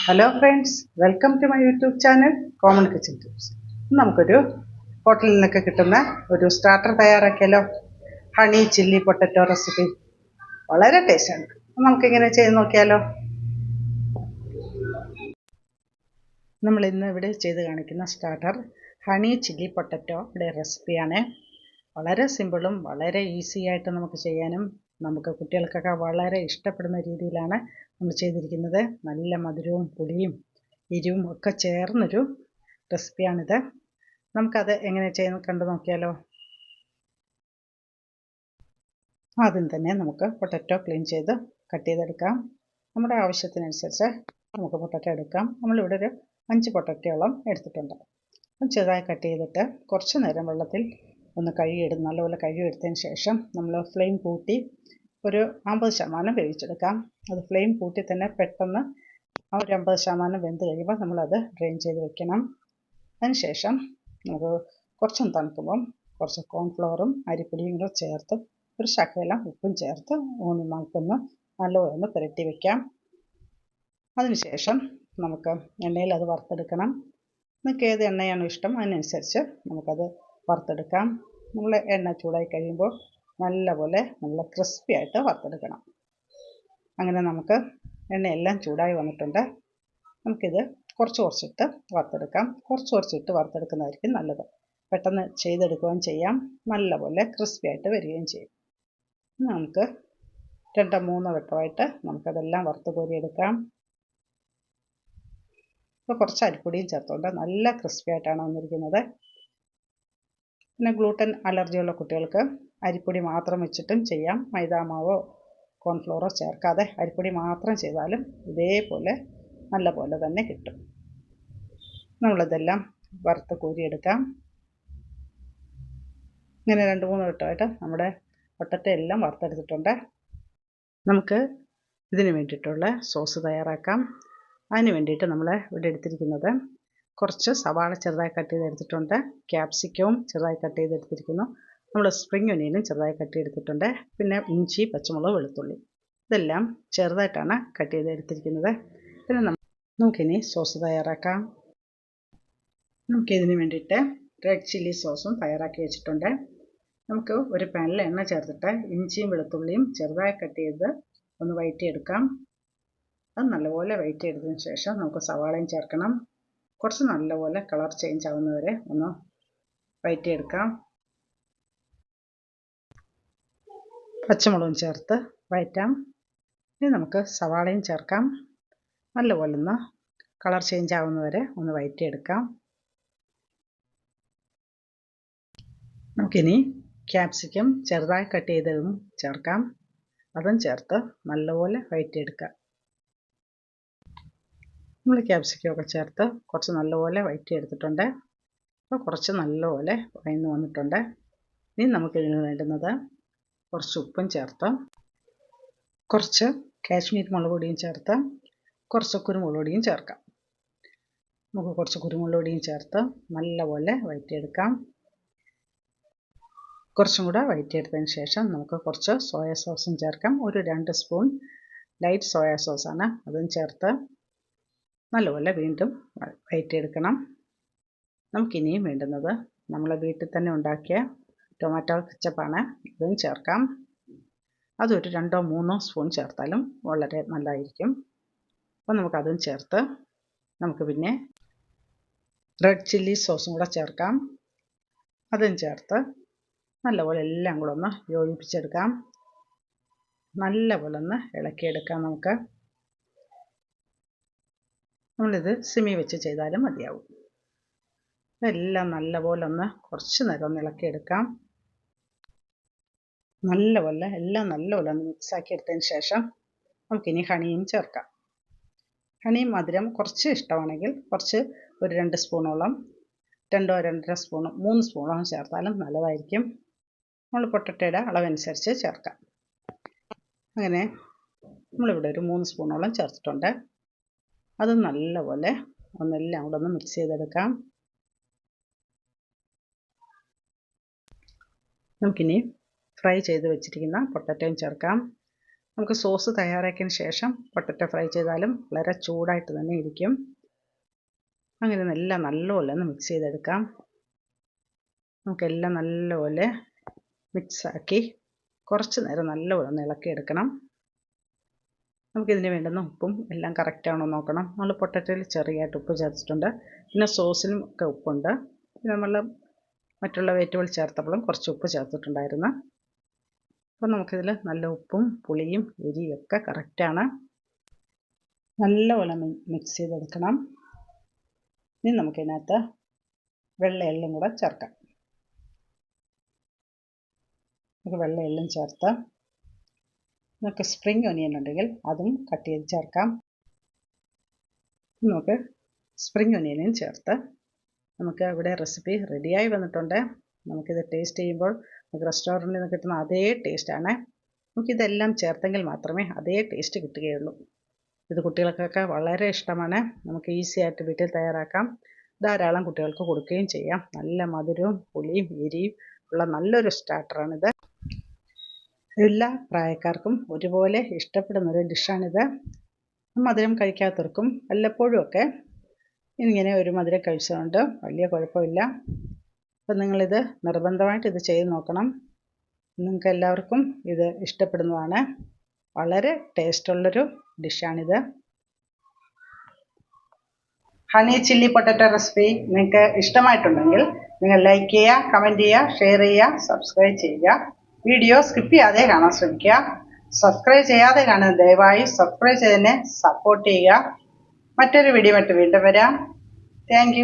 Hello friends welcome to my YouTube channel common kitchen tips നമുക്കൊരു ഹോട്ടലിൽ നിന്നൊക്കെ കിട്ടുന്ന ഒരു സ്റ്റാർട്ടർ തയ്യാറാക്കിയാലോ? ഹണി ചില്ലി പൊട്ടറ്റോ റെസിപ്പി വളരെ ടേസ്റ്റാണ് നമുക്കിങ്ങനെ ചെയ്ത് നോക്കിയാലോ? നമ്മൾ ഇന്ന് ഇവിടെ ചെയ്ത് കാണിക്കുന്ന സ്റ്റാർട്ടർ ഹണി ചില്ലി പൊട്ടറ്റോയുടെ റെസിപ്പിയാണ് വളരെ സിമ്പിളും വളരെ ഈസി ആയിട്ട് നമുക്ക് ചെയ്യാനും നമുക്ക് കുട്ടികൾക്കൊക്കെ വളരെ ഇഷ്ടപ്പെടുന്ന രീതിയിലാണ് നമ്മൾ ചെയ്തിരിക്കുന്നത് നല്ല മധുരവും പുളിയും എരിവും ഒക്കെ ചേർന്നൊരു റെസിപ്പിയാണിത്. നമുക്കത് എങ്ങനെ ചെയ്യുന്ന കണ്ടു നോക്കിയാലോ? ആദ്യം തന്നെ നമുക്ക് പൊട്ടറ്റോ ക്ലീൻ ചെയ്ത് കട്ട് ചെയ്തെടുക്കാം. നമ്മുടെ ആവശ്യത്തിനനുസരിച്ച് നമുക്ക് പൊട്ടറ്റോ എടുക്കാം. നമ്മളിവിടെ ഒരു അഞ്ച് പൊട്ടറ്റോളം എടുത്തിട്ടുണ്ട്. ചെറുതായി കട്ട് ചെയ്തിട്ട് കുറച്ച് നേരം വെള്ളത്തിൽ ഒന്ന് കഴുകിയെടുത്ത് നല്ലപോലെ കഴുകിയെടുത്തതിന് ശേഷം നമ്മൾ ഫ്ലെയിം കൂട്ടി ഒരു അമ്പത് ശതമാനം വേവിച്ചെടുക്കാം. അത് ഫ്ലെയിം കൂട്ടി തന്നെ പെട്ടെന്ന് ആ ഒരു അമ്പത് ശതമാനം വെന്ത് കഴിയുമ്പോൾ നമ്മളത് ഡ്രെയിൻ ചെയ്ത് വെക്കണം. അതിനുശേഷം നമുക്ക് കുറച്ചൊന്ന് തണുക്കുമ്പം കുറച്ച് കോൺഫ്ലവറും അരിപ്പൊടിയും കൂടെ ചേർത്ത് ഒരു ശകലം ഉപ്പും ചേർത്ത് ഒന്ന് നമുക്കൊന്ന് നല്ലപോലെ ഒന്ന് പുരട്ടി വയ്ക്കാം അതിനുശേഷം നമുക്ക് എണ്ണയിൽ അത് വറുത്തെടുക്കണം. നിങ്ങൾക്ക് ഏത് എണ്ണയാണോ ഇഷ്ടം അതിനനുസരിച്ച് നമുക്കത് വറുത്തെടുക്കാം. നമ്മൾ എണ്ണ ചൂടായി കഴിയുമ്പോൾ നല്ലപോലെ നല്ല ക്രിസ്പി ആയിട്ട് വറുത്തെടുക്കണം. അങ്ങനെ നമുക്ക് എണ്ണയെല്ലാം ചൂടായി വന്നിട്ടുണ്ട്. നമുക്കിത് കുറച്ച് കുറച്ചിട്ട് വറുത്തെടുക്കാം. കുറച്ച് കുറച്ചിട്ട് വറുത്തെടുക്കുന്നതായിരിക്കും നല്ലത്. പെട്ടെന്ന് ചെയ്തെടുക്കുകയും ചെയ്യാം. നല്ലപോലെ ക്രിസ്പി ആയിട്ട് വരികയും ചെയ്യും. നമുക്ക് രണ്ടോ മൂന്നോ വട്ടമായിട്ട് നമുക്കതെല്ലാം വറുത്ത് കോരിയെടുക്കാം. ഇപ്പോൾ കുറച്ച് അരിപ്പൊടിയും ചേർത്തുകൊണ്ട് നല്ല ക്രിസ്പി ആയിട്ടാണ് വന്നിരിക്കുന്നത്. പിന്നെ ഗ്ലൂട്ടൻ അലർജിയുള്ള കുട്ടികൾക്ക് അരിപ്പൊടി മാത്രം വെച്ചിട്ടും ചെയ്യാം. മൈദാമാവോ കോൺഫ്ലോറോ ചേർക്കാതെ അരിപ്പൊടി മാത്രം ചെയ്താലും ഇതേപോലെ നല്ല പോലെ തന്നെ കിട്ടും. നമ്മളിതെല്ലാം വറുത്ത് കോരിയെടുക്കാം. ഇങ്ങനെ രണ്ട് മൂന്ന് വട്ടമായിട്ട് നമ്മുടെ ഒട്ടറ്റയെല്ലാം വറുത്തെടുത്തിട്ടുണ്ട്. നമുക്ക് ഇതിന് വേണ്ടിയിട്ടുള്ള സോസ് തയ്യാറാക്കാം. അതിന് വേണ്ടിയിട്ട് നമ്മൾ ഇവിടെ എടുത്തിരിക്കുന്നത് കുറച്ച് സവാള ചെറുതായി കട്ട് ചെയ്തെടുത്തിട്ടുണ്ട്. ക്യാപ്സിക്കവും ചെറുതായി കട്ട് ചെയ്തെടുത്തിരിക്കുന്നു. നമ്മൾ സ്പ്രിംഗ് ഒനിയനും ചെറുതായി കട്ട് ചെയ്തെടുത്തിട്ടുണ്ട്. പിന്നെ ഇഞ്ചി പച്ചമുളക് വെളുത്തുള്ളി. ഇതെല്ലാം ചെറുതായിട്ടാണ് കട്ട് ചെയ്തെടുത്തിരിക്കുന്നത് പിന്നെ നമുക്കിനി സോസ് തയ്യാറാക്കാം. നമുക്കിതിന് വേണ്ടിയിട്ട് റെഡ് ചില്ലി സോസും തയ്യാറാക്കി വെച്ചിട്ടുണ്ട്. നമുക്ക് ഒരു പാനിൽ എണ്ണ ചേർത്തിട്ട് ഇഞ്ചിയും വെളുത്തുള്ളിയും ചെറുതായി കട്ട് ചെയ്ത് ഒന്ന് വഴറ്റിയെടുക്കാം അത് നല്ലപോലെ വഴറ്റിയെടുത്തതിന് ശേഷം നമുക്ക് സവാളയും ചേർക്കണം. കുറച്ച് നല്ലപോലെ കളർ ചേഞ്ച് ആവുന്നവരെ ഒന്ന് വഴറ്റിയെടുക്കാം പച്ചമുളകും ചേർത്ത് വഴറ്റാം. ഇനി നമുക്ക് സവാളയും ചേർക്കാം. നല്ലപോലെ ഒന്ന് കളർ ചേഞ്ച് ആവുന്നവരെ ഒന്ന് വഴറ്റിയെടുക്കാം. നമുക്കിനി ക്യാപ്സിക്കം ചെറുതായി കട്ട് ചെയ്തതും ചേർക്കാം. അതും ചേർത്ത് നല്ലപോലെ വഴറ്റിയെടുക്കാം നമ്മൾ ക്യാപ്സിക്കമൊക്കെ ചേർത്ത് കുറച്ച് നല്ലപോലെ വഴറ്റിയെടുത്തിട്ടുണ്ട്. അപ്പോൾ കുറച്ച് നല്ലപോലെ വഴന്ന് വന്നിട്ടുണ്ട്. ഇനി നമുക്കിതിന് വേണ്ടുന്നത് കുറച്ച് ഉപ്പും ചേർത്ത്. കുറച്ച് കാശ്മീർ മുളക് പൊടിയും ചേർത്ത്. കുറച്ച് കുരുമുളക് പൊടിയും ചേർക്കാം. നമുക്ക് കുറച്ച് കുരുമുളക് പൊടിയും ചേർത്ത് നല്ലപോലെ വഴറ്റിയെടുക്കാം. കുറച്ചും കൂടെ വഴറ്റിയെടുത്തതിന് ശേഷം നമുക്ക് കുറച്ച് സോയ സോസും ചേർക്കാം. ഒരു രണ്ട് സ്പൂൺ ലൈറ്റ് സോയ സോസാണ്. അതും ചേർത്ത് നല്ലപോലെ വീണ്ടും വഴറ്റിയെടുക്കണം. നമുക്കിനിയും വേണ്ടുന്നത് നമ്മുടെ വീട്ടിൽ തന്നെ ഉണ്ടാക്കിയ ടൊമാറ്റോ കെച്ചപ്പാണ് ഇതും ചേർക്കാം. അതൊരു രണ്ടോ മൂന്നോ സ്പൂൺ ചേർത്താലും വളരെ നല്ലതായിരിക്കും. അപ്പോൾ നമുക്കതും ചേർത്ത് നമുക്ക് പിന്നെ റെഡ് ചില്ലി സോസും കൂടെ ചേർക്കാം. അതും ചേർത്ത് നല്ലപോലെ എല്ലാം കൂടെ ഒന്ന് യോജിപ്പിച്ചെടുക്കാം. നല്ലപോലെ ഒന്ന് ഇളക്കിയെടുക്കാം നമുക്ക്. നമ്മളിത് സിമി വെച്ച് ചെയ്താലും മതിയാവും. ഇതെല്ലാം നല്ലപോലെ ഒന്ന് കുറച്ച് നേരം ഒന്ന് ഇളക്കിയെടുക്കാം. നല്ലപോലെ എല്ലാം നല്ലപോലെ ഒന്ന് മിക്സാക്കി എടുത്തതിന് ശേഷം നമുക്കിനി ഹണിയും ചേർക്കാം. ഹണിയും മധുരം കുറച്ച് ഇഷ്ടമാണെങ്കിൽ കുറച്ച് ഒരു രണ്ട് സ്പൂണോളം രണ്ടോ രണ്ടര സ്പൂണോ മൂന്ന് സ്പൂണോളം ചേർത്താലും നല്ലതായിരിക്കും. നമ്മൾ പൊട്ടറ്റയുടെ അളവനുസരിച്ച് ചേർക്കാം. അങ്ങനെ നമ്മളിവിടെ ഒരു മൂന്ന് സ്പൂണോളം ചേർത്തിട്ടുണ്ട്. അത് നല്ലപോലെ ഒന്നെല്ലാം കൂടെ ഒന്ന് മിക്സ് ചെയ്തെടുക്കാം. നമുക്കിനി ഫ്രൈ ചെയ്ത് വെച്ചിരിക്കുന്ന പൊട്ടറ്റോയും ചേർക്കാം. നമുക്ക് സോസ് തയ്യാറാക്കിയതിന് ശേഷം പൊട്ടറ്റോ ഫ്രൈ ചെയ്താലും വളരെ ചൂടായിട്ട് തന്നെ ഇരിക്കും. അങ്ങനെ നല്ല നല്ലപോലെ ഒന്ന് മിക്സ് ചെയ്തെടുക്കാം. നമുക്കെല്ലാം നല്ലപോലെ മിക്സാക്കി കുറച്ച് നേരം നല്ലപോലെ ഒന്ന് ഇളക്കിയെടുക്കണം. നമുക്കിതിന് വേണ്ടുന്ന ഉപ്പും എല്ലാം കറക്റ്റാണോ നോക്കണം. നമ്മൾ പൊട്ടറ്റോയിൽ ചെറിയായിട്ട് ഉപ്പ് ചേർത്തിട്ടുണ്ട്. പിന്നെ സോസിനും ഒക്കെ ഉപ്പുണ്ട്. നമ്മൾ മറ്റുള്ള വെജിറ്റബിൾ ചേർത്തപ്പോഴും കുറച്ച് ഉപ്പ് ചേർത്തിട്ടുണ്ടായിരുന്നു. അപ്പോൾ നമുക്കിതിൽ നല്ല ഉപ്പും പുളിയും എരിയും ഒക്കെ കറക്റ്റാണ് നല്ലപോലെ മിക്സ് ചെയ്തെടുക്കണം. ഇനി നമുക്കിതിനകത്ത് വെള്ള എള്ളും കൂടെ ചേർക്കാം. നമുക്ക് വെള്ള എള്ളും ചേർത്ത് നമുക്ക് സ്പ്രിംഗ് ഒനിയൻ ഉണ്ടെങ്കിൽ അതും കട്ട് ചെയ്ത് ചേർക്കാം. നമുക്ക് സ്പ്രിംഗ് ഒനിയനും ചേർത്ത് നമുക്ക് ഇവിടെ റെസിപ്പി റെഡിയായി വന്നിട്ടുണ്ട്. നമുക്കിത് ടേസ്റ്റ് ചെയ്യുമ്പോൾ നമുക്ക് റെസ്റ്റോറന്റിൽ നിന്ന് കിട്ടുന്ന അതേ ടേസ്റ്റാണ് നമുക്കിതെല്ലാം ചേർത്തെങ്കിൽ മാത്രമേ അതേ ടേസ്റ്റ് കിട്ടുകയുള്ളൂ. ഇത് കുട്ടികൾക്കൊക്കെ വളരെ ഇഷ്ടമാണ്. നമുക്ക് ഈസി ആയിട്ട് വീട്ടിൽ തയ്യാറാക്കാം. ധാരാളം കുട്ടികൾക്ക് കൊടുക്കുകയും ചെയ്യാം. നല്ല മധുരവും പുളിയും എരിയും ഉള്ള നല്ലൊരു സ്റ്റാർട്ടറാണിത് എല്ലാ പ്രായക്കാർക്കും ഒരുപോലെ ഇഷ്ടപ്പെടുന്നൊരു ഡിഷാണിത് മധുരം കഴിക്കാത്തവർക്കും വല്ലപ്പോഴും ഒക്കെ ഇങ്ങനെ ഒരു മധുരം കഴിച്ചതുകൊണ്ട് വലിയ കുഴപ്പമില്ല. അപ്പം നിങ്ങളിത് നിർബന്ധമായിട്ട് ഇത് ചെയ്ത് നോക്കണം. നിങ്ങൾക്ക് എല്ലാവർക്കും ഇത് ഇഷ്ടപ്പെടുന്നതാണ്. വളരെ ടേസ്റ്റുള്ളൊരു ഡിഷാണിത്. ഹണി ചില്ലി പൊട്ടറ്റോ റെസിപ്പി നിങ്ങൾക്ക് ഇഷ്ടമായിട്ടുണ്ടെങ്കിൽ നിങ്ങൾ ലൈക്ക് ചെയ്യുക കമന്റ് ചെയ്യുക ഷെയർ ചെയ്യുക സബ്സ്ക്രൈബ് ചെയ്യുക. വീഡിയോ സ്കിപ്പ് ചെയ്യാതെ കാണാൻ ശ്രമിക്കുക. സബ്സ്ക്രൈബ് ചെയ്യാതെ കാണുന്ന ദയവായി സബ്സ്ക്രൈബ് ചെയ്തതിനെ സപ്പോർട്ട് ചെയ്യുക. മറ്റൊരു വീഡിയോ മറ്റ് വീണ്ടും വരാം. താങ്ക്